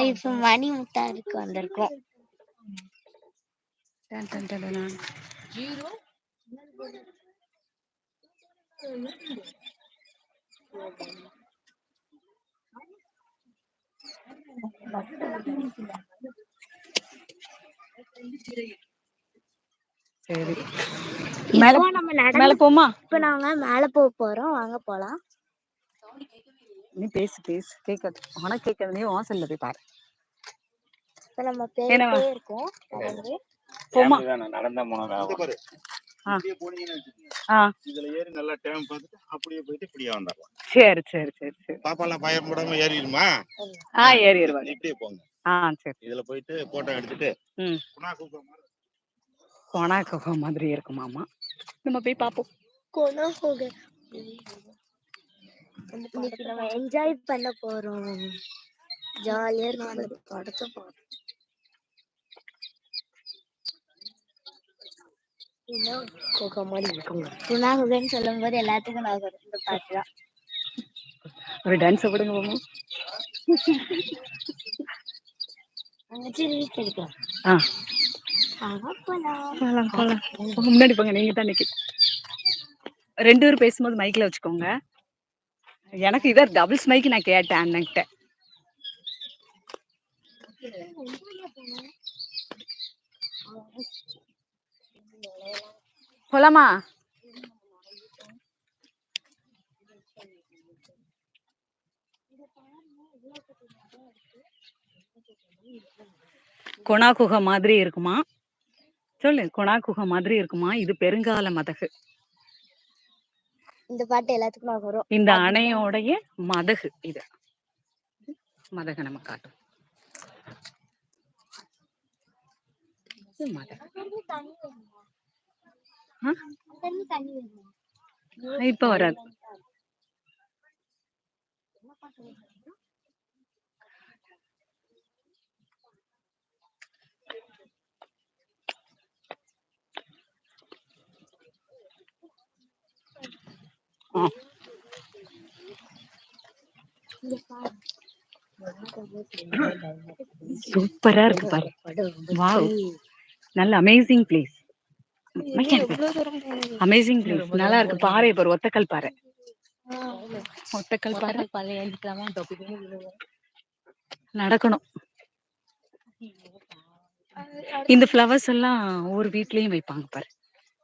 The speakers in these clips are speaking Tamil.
நாங்க இப்ப மணி முத்தாருக்கு வந்திருக்கோம். சரி. மேல போமா? இப்ப நாங்க மேல போக போறோம். வாங்க போலாம். நீ பேசு பேசு. கேட்காது உனக்கு கேட்காது நீ வாசல்ல போய் பாரு. இப்ப நம்ம? போயிட்டே இருக்கோம். நடந்து போமா நடந்தா போனதா இதுல ஏறி நல்லா டேம் பார்த்துட்டு அப்படியே போயிட்டு இப்படியே வந்துடலாம். சரி சரி சரி சரி. பாப்பா எல்லாம் பயம் போடாம ஏறிடுமா? ஆ ஏறிடுவாங்க. இப்படியே போங்க. ஆ சரி. இதுல போயிட்டு போட்டோ எடுத்துட்டு ம். குணா கூப்பிடுற மாதிரி. கொணா குகை மாதிரி இருக்குமாமா நம்ம போய் பார்ப்போம் கொணா போக இன்னைக்கு நம்ம என்ஜாய் பண்ண போறோம். ஜாலியா இருக்கு படத்தை பார்ப்போம் குகை மாதிரி இருக்குங்க. குணா குகைன்னு சொல்லும் போது எல்லாத்துக்கும் நான் இந்த பாட்டு தான் ஒரு டான்ஸ் போடுங்க மாமா. முன்னாடி போங்க நீங்க தான் நிக்க ரெண்டு பேரும் பேசும்போது மைக்ல வச்சுக்கோங்க. எனக்கு இதை டபுள்ஸ் மைக் நான் கேட்டேன் அண்ணன்கிட்ட. போலாமா? கொணா குகை மாதிரி இருக்குமா? சொல்லு கொணா குகை மாதிரி இருக்குமா? இது பெருங்கால மதகு. இந்த பாட்டு எல்லாத்துக்கும் வரும். இந்த அணையோடைய மதகு இது. மதகு நம்ம காட்டும். மதகு. இப்ப வராது. சூப்பரா இருக்கு பாரு. வாவ் நல்ல அமேசிங் பிளேஸ் அமேசிங் பிளேஸ் நல்லா இருக்கு. பாறை பாரு ஒத்தக்கல் பாறை. ஒத்தக்கல் பாறை? நடக்கணும். இந்த ஃப்ளவர்ஸ் எல்லாம் ஒவ்வொரு வீட்லயும் வைப்பாங்க பாரு.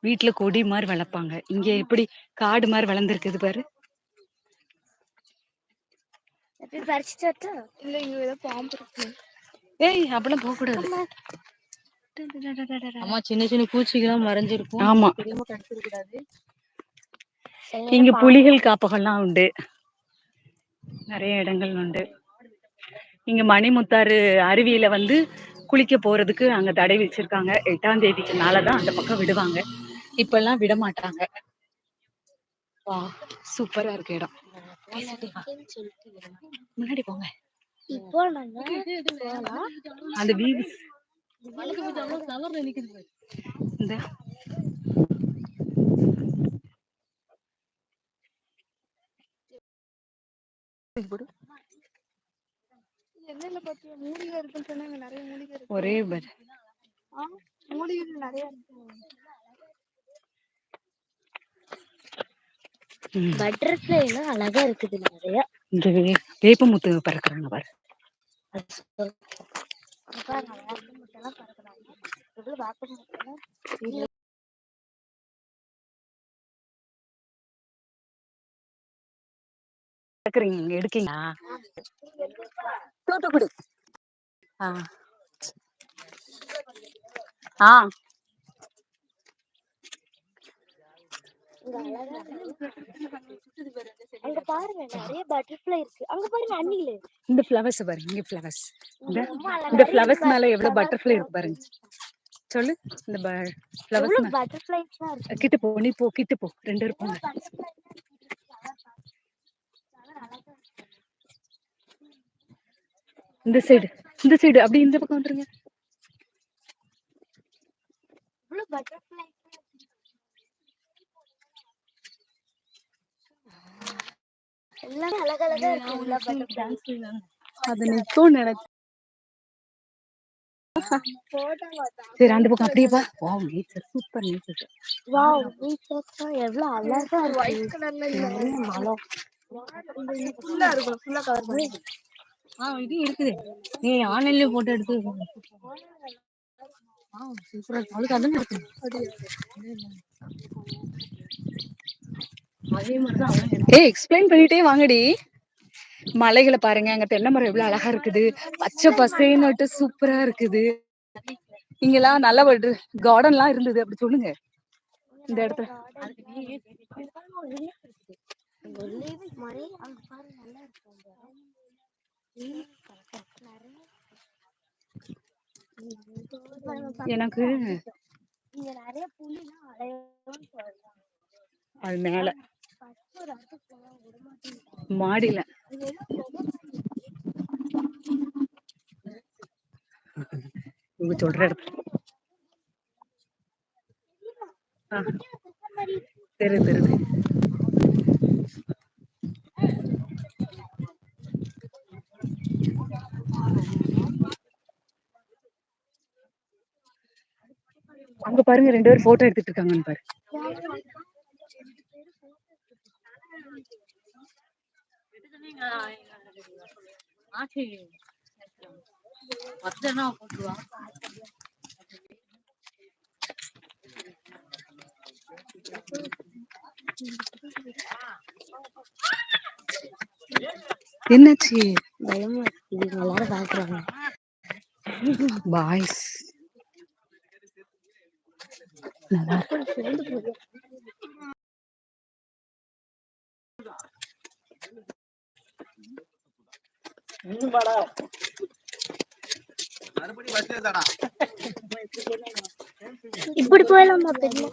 வீட்ல கொடி மாதிரி வளர்ப்பாங்க இங்க எப்படி காடு மாதிரி வளர்ந்துருக்குது பாரு. ஏய் அப்படிலாம் போக கூடாது. ஆமா சின்ன சின்ன பூச்சிகள்லாம் மறைஞ்சிருக்கும். ஆமா. இங்க புலிகள் காப்பகம்லாம் உண்டு. நிறைய இடங்கள் உண்டு. இங்க மணிமுத்தாறு அருவியில வந்து குளிக்க போறதுக்கு அங்க தடை வச்சிருக்காங்க. எட்டாம் தேதிக்கு மேலதான் அந்த பக்கம் விடுவாங்க. இப்பெல்லாம் விட மாட்டாங்க வா சூப்பரா இருக்கு இடம். முன்னாடி போங்க. இப்போ அந்த வீடு இந்த. பாத்தியா? மூலிகை நிறைய இருக்கு ஒரே பட் ஆ, மூலிகைகள் நிறைய இருக்கு பட்டர்ஃப்ளைலாம் அழகா இருக்குது நிறைய இங்க வே- வேப்பமுத்து பாரு பாருங்க வேப்ப முட்டைலாம் பறக்குறாங்க எவ்வளவு வேப்ப முட்டைலாம் பறக்குறீங்க இங்க எடுக்கீங்களா? தூத்துக்குடி. ஆ. ஆ இங்க அழகா அங்க பாருங்க நிறைய பட்டர்ஃப்ளை இருக்கு. அங்க பாருங்க அண்ணில இந்த ஃப்ளவர்ஸ் பாருங்க இங்க ஃப்ளவர்ஸ் இந்த ஃப்ளவர்ஸ் மேல எவ்வளவு பட்டர்ஃப்ளை இருக்கு பாருங்க. சொல்லு இந்த ஃப்ளவர்ஸ் எவ்வளவு பட்டர்ஃப்ளைஸ்லாம் இருக்கு. கிட்ட போ நீ போ கிட்ட போ ரெண்டு பேரும் போங்க. இந்த சைடு இந்த சைடு அப்படி இந்த பக்கம் வந்துருங்க. இவ்வளவு பட்டர்ஃப்ளை எல்லாமே அழகழகா இருக்கு எல்லா அது நிக்கும் நினைச்சு சரி அந்த பக்கம் அப்படியே பா. Wow nature super nature wow எவ்வளவு அழகா இருக்கு. ஒயிட் கலர்ல மலம் ஃபுல்லா இருக்கும் ஃபுல்லா கவர் பண்ணி. ஆ இது இருக்குது. நீ ஆன்லைன்ல போட்டோ எடுத்து சூப்பரா இருக்கு. இருக்கு. ஏய் எக்ஸ்பிளைன் பண்ணிட்டே வாங்கடி. மலைகளை பாருங்க அங்க தென்னை மரம் எவ்வளவு அழகா இருக்குது. பச்சை பசேன்னுட்டு சூப்பரா இருக்குது. இங்கெல்லாம் நல்ல ஒரு கார்டன்லாம் இருந்தது. அப்படி சொல்லுங்க. இந்த இடத்துல. எனக்கு அது மேல. மாடியில இவங்க சொல்ற இடத்துல. தெரு தெரு அங்க பாருங்க ரெண்டு பேரும் போட்டோ எடுத்துட்டு இருக்காங்கன்னு பாரு. ஆச்சு பத்தனா போட்டுருவா என்னாச்சு? பயமா இருக்கு. எல்லாரும் பாக்குறாங்க. பாய்ஸ் நல்லா இருக்கு. இப்படி போயிடலாமா பெரிய?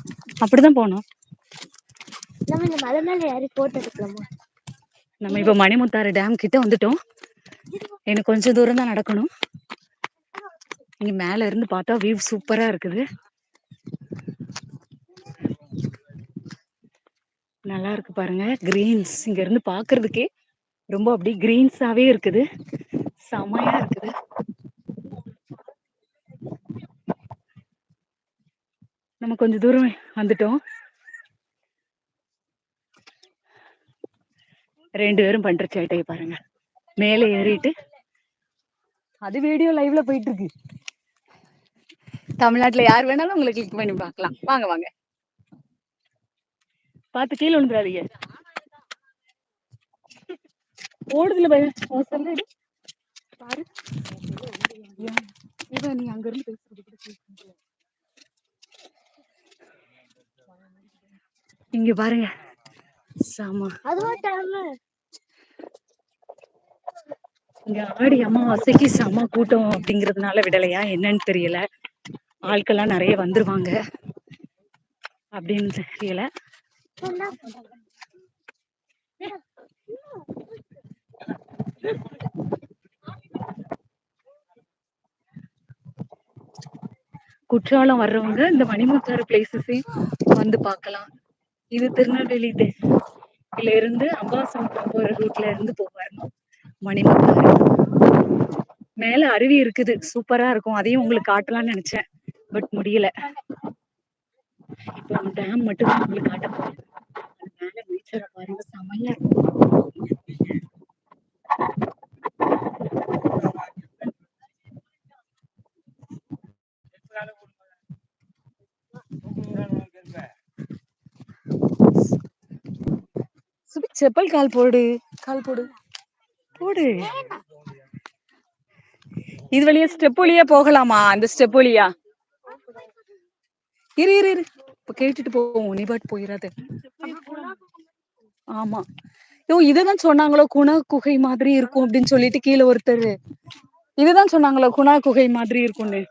அப்படிதான் போனோம் நம்ம இந்த மலை மேல ஏறி போட்டோ எடுக்கலாமா? நம்ம இப்ப மணிமுத்தாறு டேம் கிட்ட வந்துட்டோம். எனக்கு கொஞ்சம் தூரம் தான் நடக்கணும். இங்க மேல இருந்து பார்த்தா வியூ சூப்பரா இருக்குது. நல்லா இருக்கு பாருங்க கிரீன்ஸ் இங்க இருந்து பாக்குறதுக்கே ரொம்ப அப்படி கிரீன்ஸாவே இருக்குது. செமையா இருக்குது. நம்ம கொஞ்சம் தூரம் வந்துட்டோம். ரெண்டு பேரும் பண்ற சேட்டையை பாருங்க. மேலே ஏறிட்டு. அது வீடியோ லைவ்ல போயிட்டு இருக்கு தமிழ்நாட்டுல யார் வேணாலும் உங்களை கிளிக் பண்ணி பார்க்கலாம். வாங்க வாங்க. பார்த்து கீழே விழுந்துடாதீங்க ஓடுதுல உன் செல்லு. பாரு? இவன் நீ அங்க இருந்து பேசுறது இங்க பாருங்க. சாமா. இங்க ஆடி அமாவாசைக்கு செம கூட்டம் அப்படிங்கறதுனால விடலையா? என்னன்னு தெரியல. ஆட்கள்லாம் நிறைய வந்துருவாங்க. அப்படின்னு தெரியல. குற்றாலம் வர்றவங்க இந்த மணிமுத்தாறு பிளேசஸையும் வந்து பார்க்கலாம். இது திருநெல்வேலி இதுல இருந்து அம்பாசமுத்திரம் போற ரூட்ல இருந்து போவாரு மணிமுத்தாறு. மேல அருவி இருக்குது. சூப்பரா இருக்கும். அதையும் உங்களுக்கு காட்டலாம்னு நினைச்சேன். பட் முடியல. இப்போ டேம் மட்டும் உங்களுக்கு காட்ட போறேன். மேல நேச்சரை பாருங்க. செமையா இருக்கும். செப்பல் கால் போடு. கால் போடு. போடு. இது வழியா ஸ்டெப் வழியா போகலாமா? அந்த ஸ்டெப் வழியா. இரு இரு இரு. இப்ப கேட்டுட்டு போவோம் நீ பாட்டு போயிடாத ஆமா. ஐயோ இதுதான் சொன்னாங்களோ குணா குகை மாதிரி இருக்கும் அப்படின்னு சொல்லிட்டு கீழே ஒருத்தர். இதுதான் சொன்னாங்களோ குணா குகை மாதிரி இருக்கும்னு.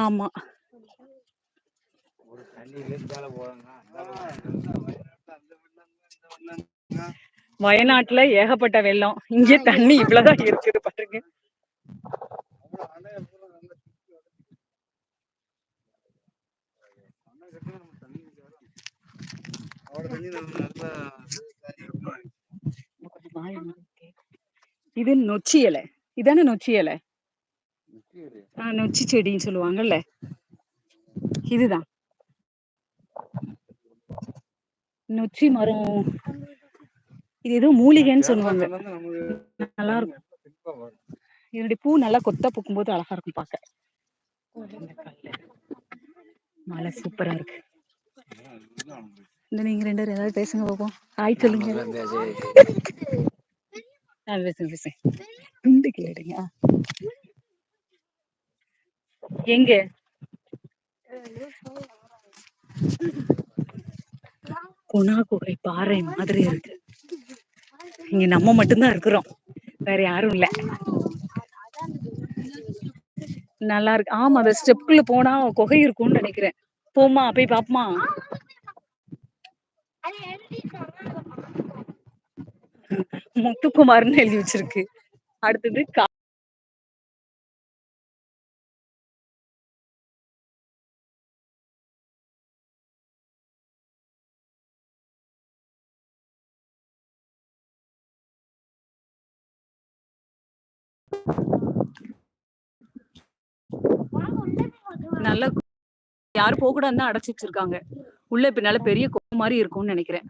ஆமா. வயநாட்டுல ஏகப்பட்ட வெள்ளம். இங்க தண்ணி இவ்வளவுதான் இருக்குது பாருங்க அவ்வளவு தண்ணி நம்ம நல்லா வாய் மூடிட்டு. இது நொச்சி இலை. இதானே நொச்சி இலை? நொச்சி செடின்னு சொல்லுவாங்கல்ல. இதுதான். நொச்சி மரம். இது ஏதோ மூலிகைன்னு சொல்லுவாங்க. நல்லா இருக்கும். இதனுடைய பூ நல்லா கொத்தா பூக்கும்போது அழகா இருக்கும் கல்லு. மலை சூப்பரா இருக்கு. இந்த நீங்க ரெண்டு பேரும் ஏதாவது பேசுங்க பாப்போம். ஹாய் சொல்லுங்க. ஆ, பேசுங்க பேசுங்க. துண்டு கேடுங்க. எங்க? குணா குகை பாறை மாதிரி இருக்கு. இங்க நம்ம மட்டும்தான் இருக்கிறோம். வேற யாரும் இல்ல. நல்லா இருக்கு. ஆமா அந்த ஸ்டெப்குள்ள போனா குகை இருக்கும்னு நினைக்கிறேன். போமா போய் பாப்போமா? முத்துக்குமார்னு எழுதி வச்சிருக்கு. அடுத்தது கா- நல்ல யாரும் போக கூடாதுன்னு அடைச்சி அடைச்சு வச்சிருக்காங்க. உள்ள பின்னால பெரிய கோ மாதிரி இருக்கும்னு நினைக்கிறேன்.